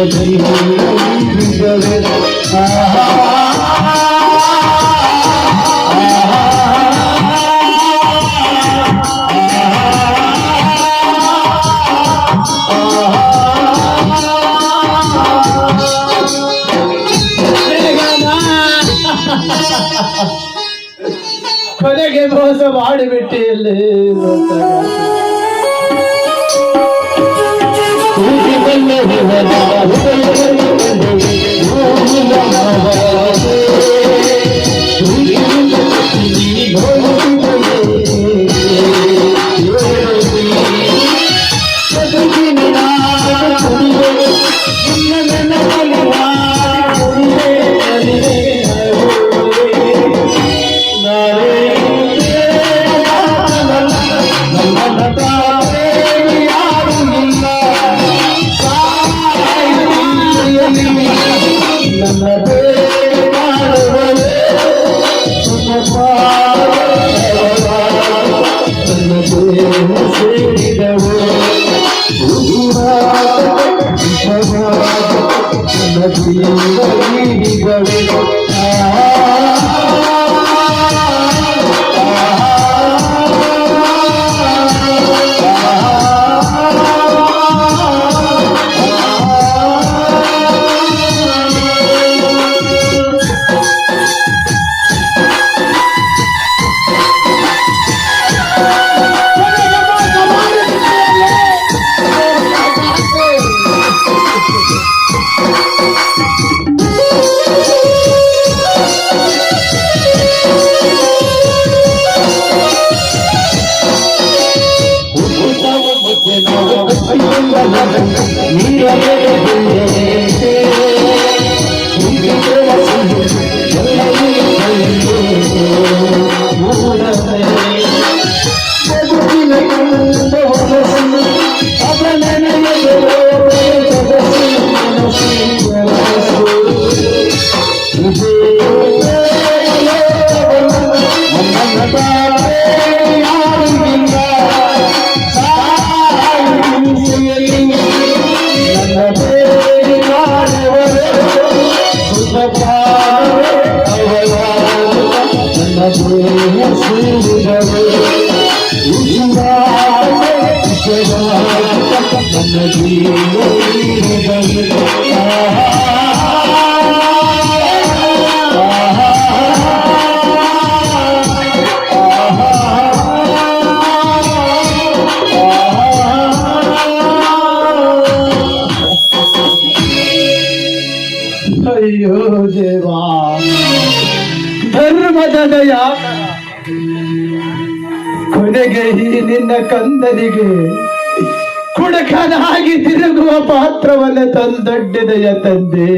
ನನ್ನ ಜೀವ ನೀಡಿದಳು ಆಹಾ ಕೊನೆಗೆ ಮೋಸ ಮಾಡಿಬಿಟ್ಟಿ ಇಲ್ಲಿ আল্লাহ ಅಯ್ಯೋ ದೇವಾ ಧರ್ಮದ ಯಾಕ ಕೊನೆಗೆ ಈ ನಿನ್ನ ಕಂದನಿಗೆ ಕುಡಕನಾಗಿ ತಿರುಗುವ ಪಾತ್ರವನ್ನ ತಂದೊಡ್ಡಿದೆಯ ತಂದೆ.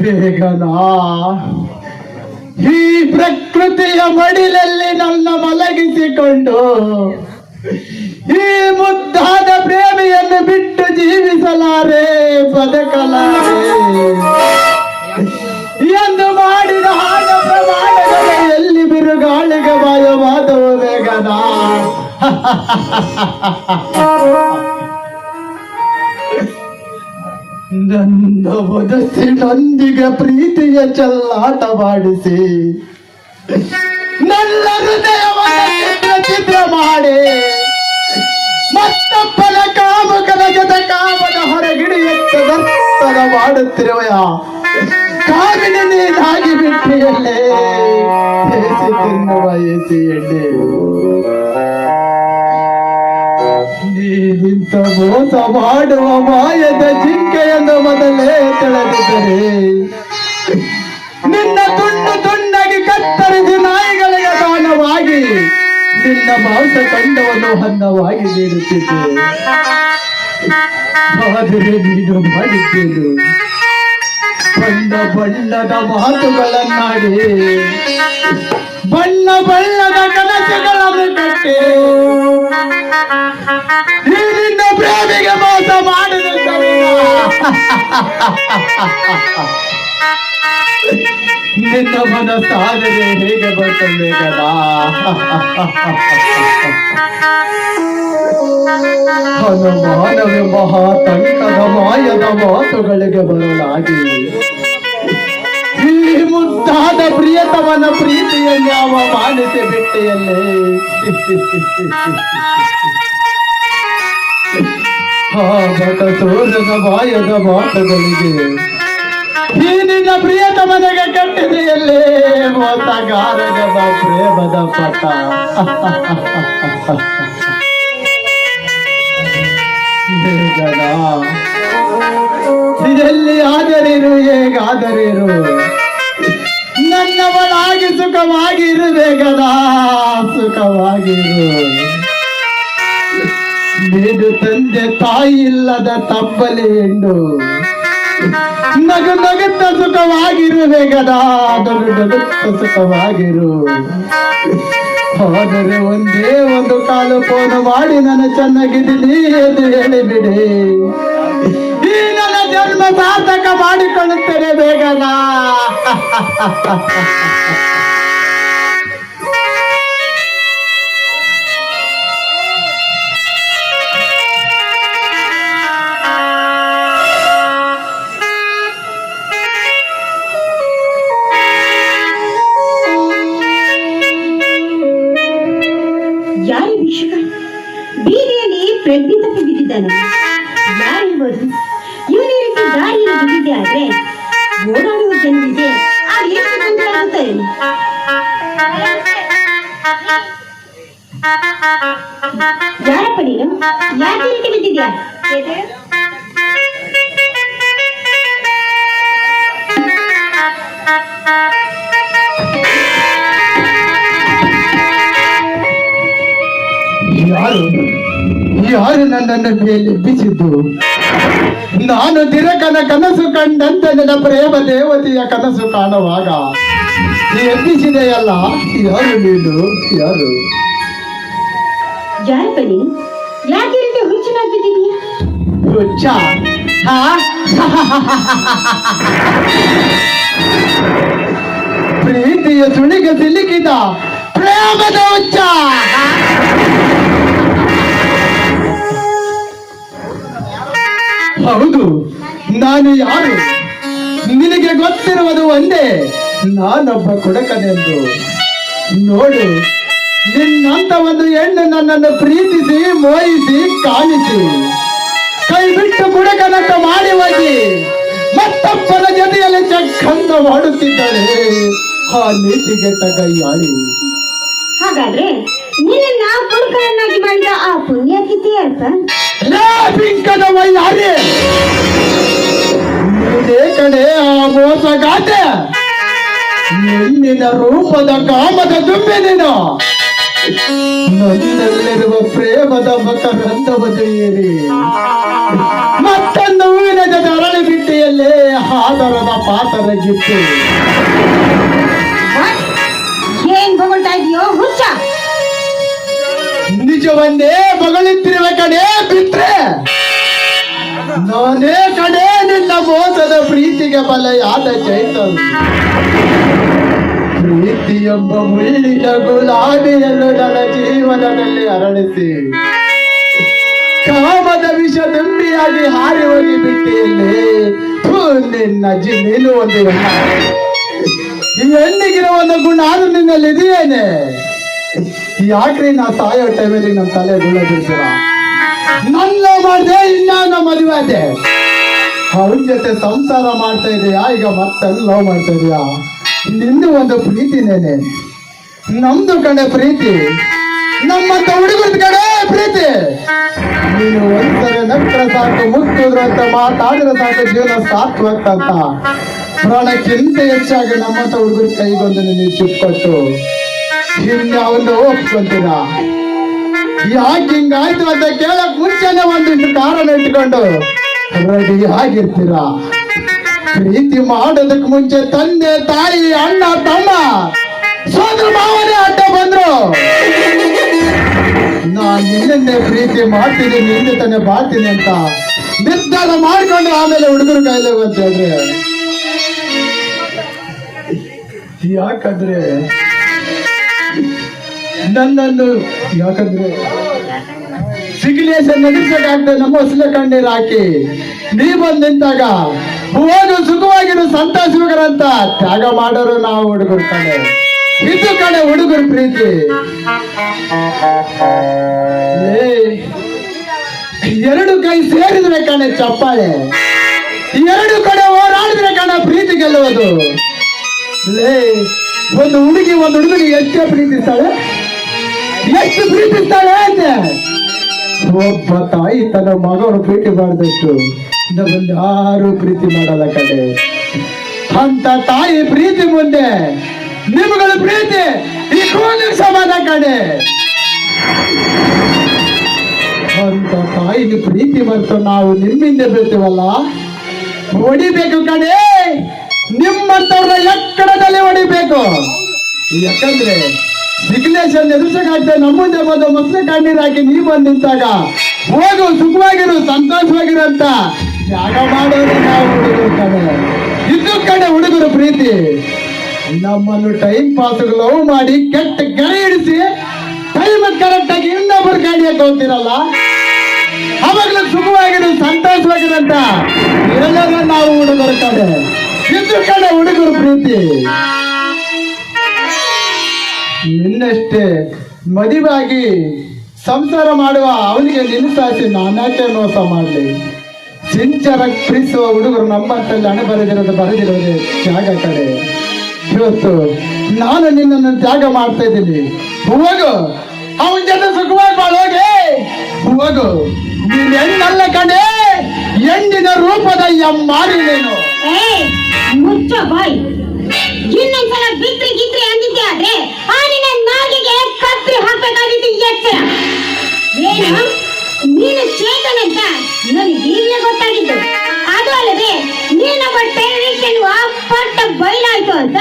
ಬೇಗನ. ಈ ಪ್ರಕೃತಿಯ ಮಡಿಲಲ್ಲಿ ನನ್ನ ಮಲಗಿಸಿಕೊಂಡು ಈ ಮುದ್ದಾದ ಪ್ರೇಮಿಯನ್ನು ಬಿಟ್ಟು ಜೀವಿಸಲಾರೆ ಬದುಕಲಾರೆ. ಎಂದು ಮಾಡಿದ ಹಾಗ ಪ್ರಮಾಣಗಳು ಎಲ್ಲಿ ಬಿರುಗಾಳಿಗೆ ಭಯವಾದವು ಬೇಗದ ನಂದ ಒದಸಿ ನಂದಿಗೆ ಪ್ರೀತಿಯ ಚಲ್ಲಾಟವಾಡಿಸಿ ನನ್ನ ಹೃದಯವನ್ನು ಪ್ರತಿಭ ಮಾಡಿ. ಮತ್ತಪ್ಪನ ಕಾಮಕದ ಜೊತೆ ಕಾಮದ ಹೊರಗಿಡಿಯುತ್ತ ಮಾಡುತ್ತಿರುವೆಯ. ಕಾಮಿನಿ ನೀನಾಗಿ ಬಿಟ್ಟಿಯಲ್ಲೇ. ಏಸಿ ತಿನ್ನುವ ನೀನಿಂತ ಮೋಸ ಮಾಡುವ ಮಾಯದ ಜಿಂಕೆಯನ್ನು ಮೊದಲೇ ತಿಳಿದಿದ್ದರೆ ನಿನ್ನ ತುಂಡು ತುಂಡಾಗಿ ಕತ್ತರಿಸಿ ನಾಯಿಗಳಿಗೆ ದಾನವಾಗಿ ನಿನ್ನ ಮಾಂಸ ಕಂಡವನ್ನು ಹನ್ನವಾಗಿ ನೀಡುತ್ತಿದ್ದೆ. ಆದರೆ ನೀನು ಮಾಡಿದ್ದೇನು? ಬಣ್ಣ ಬಣ್ಣದ ಮಾತುಗಳನ್ನಾಡಿ, ಬಣ್ಣ ಬಣ್ಣದ ಕನಸುಗಳನ್ನು ಕಟ್ಟಿ ಈ ನಿನ್ನ ಪ್ರೇಮಿಗೆ ಮೋಸ ಮಾಡಿದ ನಿನ್ನ ಸಾಧನೆ ಹೇಗೆ ಬರ್ತಬೇಕಲ್ಲ ಹನುಮಾನವೆಂಬ ತಂಕದ ಮಾಯದ ಮಾತುಗಳಿಗೆ ಬರಲಾಗಿ. ಮುದ್ದಾದ ಪ್ರಿಯತಮನ ಪ್ರೀತಿಯನ್ನು ಅವ ಮಾನಿಸಿ ಬಿಟ್ಟೆಯಲ್ಲೇ? ಆ ಬಟ ಬಾಯದ ಮಾತುಗಳಿಗೆ, ಈ ನಿನ್ನ ಪ್ರಿಯತಮನಿಗೆ ಕಟ್ಟಿದೆಯಲ್ಲೇ? ಮೋಸಗಾರನ ಪ್ರೇಮದ ಪಟ. ಇದೆಲ್ಲಿ ಆದರಿರು ಹೇಗಾದರಿರು? ನನ್ನವಳಾಗಿ ಸುಖವಾಗಿರು ಬೇಗದ ಸುಖವಾಗಿರು. ನೀನು ತಂದೆ ತಾಯಿ ಇಲ್ಲದ ತಪ್ಪಲಿ ಹೆಣ್ಣು. ನಗು ನಗುತ್ತ ಸುಖವಾಗಿರು ಬೇಗದ ನಗು ನಗುತ್ತ ಸುಖವಾಗಿರು. ಆದರೆ ಒಂದೇ ಒಂದು ಕಾಲು ಫೋನ್ ಮಾಡಿ ನನ್ನ ಚೆನ್ನಾಗಿದ್ದೀನಿ ಎಂದು ಹೇಳಿಬಿಡಿ. ಸಾರ್ಥಕ ಮಾಡಿಕೊಳ್ಳುತ್ತೇನೆ ಬೇಗದ ಯಾರಪ್ಪ ನೀನು ಯಾಕೆ ರೀತಿ ಬಿದ್ದಿದ್ಯಾ ಯಾರು? ಯಾರು ನನ್ನನ್ನು ಮೇಲೆ ಬಿಸಿದ್ದು ನಾನು ದಿನಕನ ಕನಸು ಕಂಡಂತೆ ನನ್ನ ಪ್ರೇಮ ದೇವತೆಯ ಕನಸು ಕಾಣುವಾಗ ಎಬ್ಬಿಸಿದೆಯಲ್ಲ? ಯಾರು ನೀನು? ಯಾರು? ಯಾರು ಬನ್ನಿ? ಯಾಕೆ ಈ ರೀತಿ ಹುಚ್ಚನಾಗಿ ಬಿದ್ದಿದೀಯಾ ಹುಚ್ಚ? ಪ್ರೀತಿಯ ಸುಳಿಗೆ ಸಿಲುಕಿದ ಪ್ರೇಮದ ಹುಚ್ಚ! ಹೌದು ನಾನು ಯಾರು? ನಿನಗೆ ಗೊತ್ತಿರುವುದು ಒಂದೇ. ನಾನೊಬ್ಬ ಕುಡಕನೆಂದು. ನೋಡು ನಿನ್ನಂತ ಒಂದು ಹೆಣ್ಣು ನನ್ನನ್ನು ಪ್ರೀತಿಸಿ ಮೋಯಿಸಿ ಕಾಣಿಸಿ. ಕೈ ಬಿಟ್ಟು ಕುಡಕನಂತ ಮಾಡಿ ಹೋಗಿ ಮತ್ತಪ್ಪನ ಜೊತೆಯಲ್ಲಿ ಚಕ್ಕಂತ ಮಾಡುತ್ತಿದ್ದಾಳೆ. ಆ ನೀತಿಗೆ ತಗೈಯಾಳಿ ಹಾಗಾದ್ರೆ ನಿನ್ನ ಕುಡಕನಾಗಿ ಮಾಡಿದ ಆ ಪುಣ್ಯಾತಿಥಿ ಅರ್ಥ? ಲೇ ಬಿಂಕದ ವೈಯಾರಿ. ನೀನೇ ಕಡೆ ಆ ಮೋಸಗಾತೆ. ಹೆಣ್ಣಿನ ರೂಪದ ಕಾಮದ ದುಂಬೆ ನೀನು ನನ್ನಲ್ಲಿರುವ ಪ್ರೇಮದ ಮಕರಂದವನ್ನು ಮತ್ತೆ ಜೊತೆ ಅರಳಿ ಬಿಟ್ಟಿಯಲ್ಲೇ ಹಾದರದ ಪಾತರ ಗಿತ್ತು. ಏನ್ ಬಗೊಳ್ತಾ ಇದೆಯೋ? ಹುಚ್ಚ. ನಿಜವನ್ನೇ ಬಗಳಿತ್ತಿರುವ ಕಡೆ ಬಿಟ್ರೆ ನಾನೇ ನಿನ್ನ ಪ್ರೀತಿಗೆ ಬಲೆಯಾದ ಚೈತನ್ ಪ್ರೀತಿ ಎಂಬ ಮುಳ್ಳಿನ ಗುಲಾಬಿಯನ್ನು ನನ್ನ ಜೀವನದಲ್ಲಿ ಅರಳಿಸಿ. ಕಾಮದ ವಿಷ ದುಂಬಿಯಾಗಿ ಹಾರಿ ಹೋಗಿ ಬಿಟ್ಟಿಯಲ್ಲಿ ನಿನ್ನ ಜಿ, ನೀನು ಒಂದು. ಈ ಹೆಣ್ಣಿಗಿನ ಒಂದು ಗುಣ ಅದು ನಿನ್ನಲ್ಲಿ ಇದೆಯೇನೆ? ಯಾಕ್ರಿ ನಾ ಸಾಯೋ ಟೈಮಲ್ಲಿ ನಮ್ಮ ತಲೆ ಗುಣ ಬಿಡ್ತೀರ ನನ್ನ ಮಾಡಿದೆ ಇನ್ನ ಮದುವೆ ಆದೆ? ಅವನ ಜೊತೆ ಸಂಸಾರ ಮಾಡ್ತಾ ಇದೆಯಾ? ಈಗ ಮತ್ತೆ ಲವ್ ಮಾಡ್ತಾ ಇದೆಯಾ? ನಿಂದು ಒಂದು ಪ್ರೀತಿನೇನೆ ನಮ್ದು ಕಡೆ ಪ್ರೀತಿ. ನಮ್ಮ ಹುಡುಗರ ಕಡೆ ಪ್ರೀತಿ. ನೀನು ಒಂದ್ಸರಿ ನಕ್ರ ಸಾಕು, ಮುಟ್ಟಿದ್ರು ಅಂತ ಮಾತಾಡಿದ್ರೆ ಸಾಕು, ಜೀವನ ಸಾರ್ಥವಾಗ್ತಂತ ಪ್ರಾಣಕ್ಕಿಂತ ಹೆಚ್ಚಾಗಿ ನಮ್ಮಂತ ಹುಡುಗರ ಕೈಗೊಂದು ನೀನು ಚುಪ್ಪಟ್ಟು ಹಿಂಗೆ ಅವನ್ನ ಒಪ್ಕೊಂತೀರ ಯಾಕೆ ಹಿಂಗಾಯ್ತು ಅಂತ ಕೇಳಕ್ ಮುಂಚೆನೆ ಒಂದಿಷ್ಟು ಕಾರಣ ಇಟ್ಕೊಂಡು ರೆಡಿ ಆಗಿರ್ತೀರಾ ಪ್ರೀತಿ ಮಾಡೋದಕ್ಕೆ ಮುಂಚೆ ತಂದೆ ತಾಯಿ, ಅಣ್ಣ, ತಮ್ಮ, ಸೋದರ ಮಾವನೇ ಅಡ್ಡ ಬಂದ್ರು. ನಾನ್ ನಿನ್ನೆ ಪ್ರೀತಿ ಮಾಡ್ತೀನಿ, ನಿನ್ನೆ ತಾನೇ ಬಾಳ್ತೀನಿ ಅಂತ ನಿರ್ಧಾರ ಮಾಡ್ಕೊಂಡು ಆಮೇಲೆ ಹುಡುಗರು ಕೈಲೇ ಅಂತ ಹೇಳಿದ್ರೆ ಯಾಕಂದ್ರೆ ನನ್ನನ್ನು, ಯಾಕಂದ್ರೆ ಸಿಗ್ಲೇಶನ್ ನಡೆಸಬೇಕಾಗ್ತದೆ ನಮ್ಮ ಹೊಸಲೆ ಕಣ್ಣೀರ್ ಹಾಕಿ. ನೀ ಬಂದು ನಿಂತಾಗ ಹೋಗು ಸುಖವಾಗಿರು ಅಂತ ತ್ಯಾಗ ಮಾಡೋರು ನಾವು ಹುಡುಗರು ಕಡೆ ಇದು ಕಡೆ ಹುಡುಗರು ಪ್ರೀತಿ. ಎರಡು ಕೈ ಸೇರಿದ್ರೆ ಕಣೆ ಚಪ್ಪಾಳೆ. ಎರಡು ಕಡೆ ಹೋರಾಡಿದ್ರೆ ಕಣ ಪ್ರೀತಿ ಗೆಲ್ಲುವುದು. ಲೇ, ಒಂದು ಹುಡುಗಿ, ಒಂದು ಹುಡುಗನಿಗೆ ಎಷ್ಟು ಪ್ರೀತಿಸ್ತಾಳೆ? ಎಷ್ಟು ಪ್ರೀತಿಸ್ತಾಳೆ ಅಂತೆ? ಒಬ್ಬ ತಾಯಿ ತನ್ನ ಮಗನ ಪ್ರೀತಿ ಮಾಡಿದಷ್ಟು ನಮ್ಮಲ್ಲಿ ಯಾರು ಪ್ರೀತಿ ಮಾಡಲ್ಲ ಕಡೆ ಅಂತ ತಾಯಿ ಪ್ರೀತಿ ಮುಂದೆ ನಿಮ್ಗಳ ಪ್ರೀತಿ ಈ ಕೋಲಿಗೆ ಸಮಾನ ಕಡೆ ಅಂತ ತಾಯಿನ ಪ್ರೀತಿ ಬಂತು, ನಾವು ನಿಮ್ಮಿಂದ ಬೀಳ್ತೀವಲ್ಲ? ಹೊಡಿಬೇಕು ಕಡೆ ನಿಮ್ಮಂತವ್ರ ಎಕ್ಕಡದಲ್ಲಿ ಹೊಡಿಬೇಕು. ಯಾಕಂದ್ರೆ ಸಿಗ್ನೇಚರ್ ಎದುರಿಸಕಾಗ್ತದೆ ನಮ್ಮ ಮುಂದೆ ಬಂದು ಮೊಸರು ಕಣ್ಣೀರ್ ಹಾಕಿ ನೀ ಬಂದು ನಿಂತಾಗ. ಹೋಗು, ಸುಖವಾಗಿರು ಸಂತೋಷವಾಗಿರು ಅಂತ ತ್ಯಾಗ ಮಾಡೋರು ನಾವು ಹುಡುಗರು ಕಡೆ ಇದು ಕಡೆ ಹುಡುಗರು ಪ್ರೀತಿ. ನಮ್ಮನ್ನು ಟೈಮ್ ಪಾಸ್ ಲವ್ ಮಾಡಿ ಕೆಟ್ಟ ಗೆರೆ ಇಡಿಸಿ ಟೈಮ್ ಕರೆಕ್ಟ್ ಆಗಿ ಇನ್ನೊಬ್ಬರು ಗಾಡಿಯಕ್ಕೆ ಹೋಗ್ತಿರಲ್ಲ ಅವಾಗಲೂ ಸುಖವಾಗಿರು ಸಂತೋಷವಾಗಿರಂತ ಇರಲ್ಲ ನಾವು ಹುಡುಗರು ಕಡೆ ಇದ್ದು ಕಡೆ ಹುಡುಗರು ಪ್ರೀತಿ. ನಿನ್ನಷ್ಟೇ ಮದಿವಾಗಿ ಸಂಸಾರ ಮಾಡುವ ಅವನಿಗೆ ನಿಲ್ಲಿಸಾಸಿ ನಾನಾಕೆ ಮೋಸ ಮಾಡಲಿ. ಸಿಂಚರ ಪ್ರೀತಿಸುವ ಹುಡುಗರು ನಮ್ಮಂತಲ್ಲಿ ಹಣ ಬರೆದಿರೋದು ಬರೆದಿರೋದೆ ಜಾಗ ಕಡೆ. ಇವತ್ತು ನಾನು ನಿನ್ನನ್ನು ತ್ಯಾಗ ಮಾಡ್ತಾ ಇದ್ದೀನಿ. ಹೋಗು. ಅವನ ಜೊತೆ ಸುಖವಾಗಿ ಬಾಳೋಗೆ ಹೋಗು. ನೀನ್ ಹೆಣ್ಣಲ್ಲ ಕಡೆ ಹೆಣ್ಣಿನ ರೂಪದ ಎಮ್ಮಾರಿ ನೀನು. ಮುಚ್ಚ ಬಾಯ್. ಇನ್ನೊಂದ್ಸಲ ಬಿತ್ರಿ ಗಿತ್ರಿ ಅಂದಿದ್ದೆ ಆದ್ರೆ ಆ ನಿನ್ನ ನಾಲಿಗೆ ಕತ್ರಿ ಹಾಕ್ಬೇಕಾಗಿತ್ತು ಎಚ್ಚರ ಏನು? ನೀನು ಚೇತನ ಅಂತ ನನಗೆ ಈಗಲೇ ಗೊತ್ತಾಗಿದ್ದು ಅದು ಅಲ್ಲದೆ ನೀನೊಬ್ಬ ಟೆರರಿಸ್ಟ್ ಎನ್ನುವ ಪಟ್ಟ ಬೈಲಾಯಿತು ಅಂತ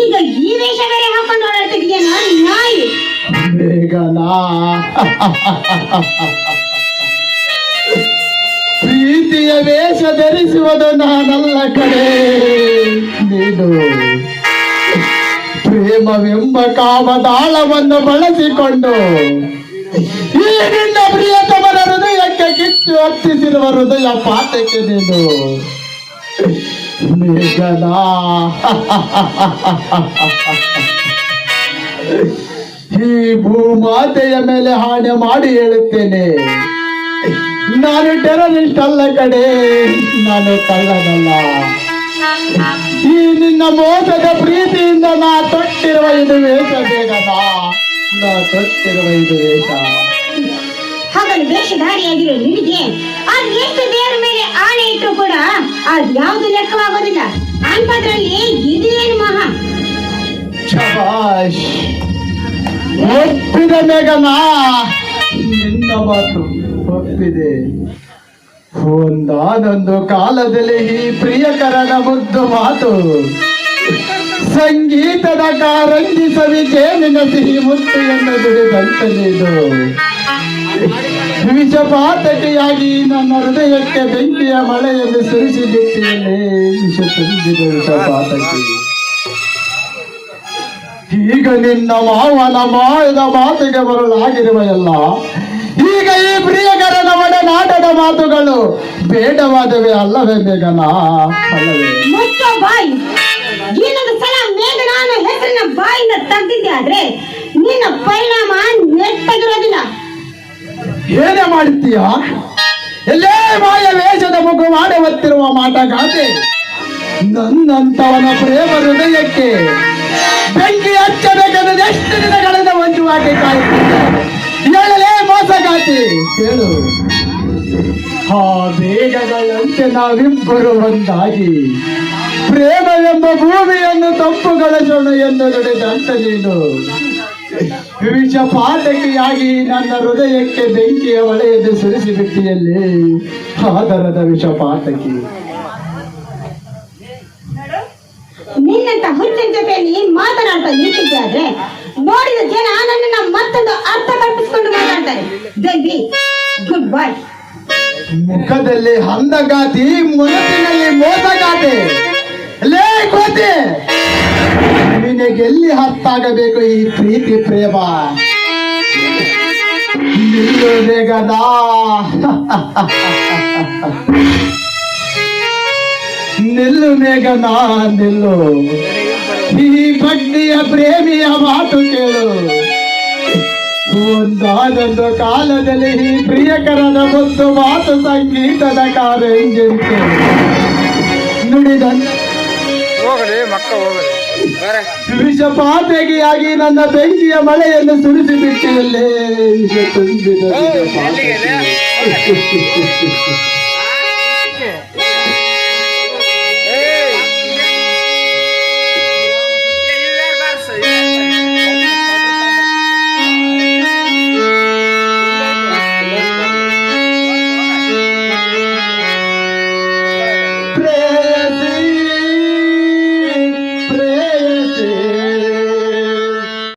ಈಗ ಈ ವೇಷ ಬೇರೆ ಹಾಕೊಂಡು ಓಡಾಡ್ತಿದ್ಯೇನೋ ನಾಯಿ. ಪ್ರೀತಿಯ ವೇಷ ಧರಿಸುವುದು ನಾನಲ್ಲ ಕಡೆ ನೀನು ಪ್ರೇಮವೆಂಬ ಕಾಮದಾಳವನ್ನು ಬಳಸಿಕೊಂಡು ಈ ನಿನ್ನ ಪ್ರಿಯತಮರ ಹೃದಯಕ್ಕೆ ಕಿಚ್ಚು ಹತ್ತಿಸಿರುವ ಹೃದಯ ಪಾಠಕ್ಕೆ ನೀನು. ಮೇಘನ. ಈ ಭೂಮಾತೆಯ ಮೇಲೆ ಹಾಣೆ ಮಾಡಿ ಹೇಳುತ್ತೇನೆ. ನಾನು ಟೆರರಿಸ್ಟ್ ಅಲ್ಲ ಕಡೆ ನಾನು ಕಳ್ಳನಲ್ಲ. ಈ ನಿನ್ನ ಮೋಸದ ಪ್ರೀತಿಯಿಂದ ನಾ ತೊಟ್ಟಿರುವ ಇದು ವೇಷ ಬೇಗದ ನಾ ತೊಟ್ಟಿರುವ ಇದು ವೇಷ. ಹಾಗಾದ್ರೆ ವೇಷಧಾರಿಯಾಗಿರೋ ನಿಮಗೆ ಆ ಎಷ್ಟು ದೇವರ ಮೇಲೆ ಆಣೆ ಇಟ್ಟರು ಕೂಡ ಅದು ಯಾವ್ದು ಲೆಕ್ಕವಾಗೋದಿಲ್ಲ. ಅಂಥದ್ರಲ್ಲಿ ಇದೇನು ಮಹಾ? ಶಬಾಷ್ ಒಪ್ಪಿದ ಮೇಘನಾ ನಿನ್ನ ಮಾತು ಒಪ್ಪಿದೆ. ಒಂದಾನೊಂದು ಕಾಲದಲ್ಲಿ ಈ ಪ್ರಿಯಕರನ ಮುದ್ದು ಮಾತು. ಸಂಗೀತದ ಕಾರಂಜಿ ನಿನ್ನ ಸಿಹಿ ಮುತ್ತು ಎಂದು ದುಡಿದಂತೆ ನೀನು. ವಿಷಪಾತಕಿಯಾಗಿ ನನ್ನ ಹೃದಯಕ್ಕೆ ಬೆಂಕಿಯ ಮಳೆಯಲ್ಲಿ ಸುರಿಸಿದ್ದೇನೆ ವಿಷ ತುಂಬಿದ ವಿಷಪಾತಕಿ ಈಗ ನಿನ್ನ ಮಾವನ ಮಾಯದ ಮಾತಿಗೆ ಬರಲಾಗಿರುವ ಎಲ್ಲ ಈಗ ಈ ಪ್ರಿಯಕರನ ಒಡನಾಟದ ಮಾತುಗಳು ಬೇಡವಾದವೇ ಅಲ್ಲವೇ ಬೇಗನ ಬಾಯಿ. ಇನ್ನೊಂದು ಸಲ ಮೇಘನ ಅನ್ನೋ ಹೆಸರಿನ ಬಾಯಿನ ತೆಗ್ದಿದ್ದೆ ಆದ್ರೆ ನಿನ್ನ ಪರಿಣಾಮ ನೆಟ್ಟಗಿರೋದಿಲ್ಲ. ಏನೇ ಮಾಡುತ್ತೀಯ ಎಲ್ಲೇ ಮಾಯ ವೇಷದ ಮುಖ ಮಾಟ ಮಾಟಗಾತೆ ನನ್ನಂತವನ ಪ್ರೇಮ ಹೃದಯಕ್ಕೆ ಬೆಂಕಿ ಹಚ್ಚಬೇಕಾದ ಎಷ್ಟು ದಿನಗಳಿಂದ ಮಂಜುವಾಟಿ ಕಾಯುತ್ತಿದ್ದೆ. ಹೇಳಲೇ ಮೋಸಗಾತಿ. ಹೇಳು. ಆ ಬೇಗಗಳಂತೆ ನಾವಿಬ್ಬರು ಒಂದಾಗಿ. ಪ್ರೇಮವೆಂಬ ಭೂಮಿಯನ್ನು ತಂಪುಗೊಳಿಸೋಣ ಎಂದು ನಡೆದಂತ ನೀನು. ವಿಷ ಪಾತಕಿಯಾಗಿ ನನ್ನ ಹೃದಯಕ್ಕೆ ಬೆಂಕಿಯ ಒಳೆಯದು ಸುರಿಸಿ ಬಿಟ್ಟಿಯಲ್ಲಿ ಆದರದ ವಿಷ ಪಾತಕಿ. ನಿನ್ನಂತ ಹುಚ್ಚಿನ ನೀನ್ ಮಾತನಾಡ್ತಾ ನಿಂತಿದ್ದೆ ಆದ್ರೆ ನೋಡಿದ ಜನ ನನ್ನನ್ನ ಮತ್ತೊಂದು ಅರ್ಥ ಕಲ್ಪಿಸಿಕೊಂಡು ಗುಡ್ ಬಾಯ್ ಮುಖದಲ್ಲಿ ಹಂದಗಾತಿ ಮನಸ್ಸಿನಲ್ಲಿ ಮೋಸಗಾತಿ ಲೇ ಕೋತಿ! ನಿನಗೆಲ್ಲಿ ಹತ್ತಾಗಬೇಕು ಈ ಪ್ರೀತಿ ಪ್ರೇಮ? ಬೇಗದ ನಿಲ್ಲು ಬೇಗನ, ನಿಲ್ಲು. ಈ ಬಡ್ಡಿಯ ಪ್ರೇಮಿಯ ಮಾತು ಕೇಳು. ಒಂದಾದೊಂದು ಕಾಲದಲ್ಲಿ ಈ ಪ್ರಿಯಕರದ ಒಂದು ಮಾತು ಸಂಗೀತದ ನುಡಿದ ಮಕ್ಕ ಹೋಗಲಿ. ಬೇರೆ. ವಿಷಪಾತಗಿಯಾಗಿ ನನ್ನ ಬೆಂಕಿಯ ಮಳೆಯನ್ನು ಸುರಿಸಿ ಬಿಟ್ಟಿಯಲ್ಲೇ ವಿಷ ತುಂಬಿದ.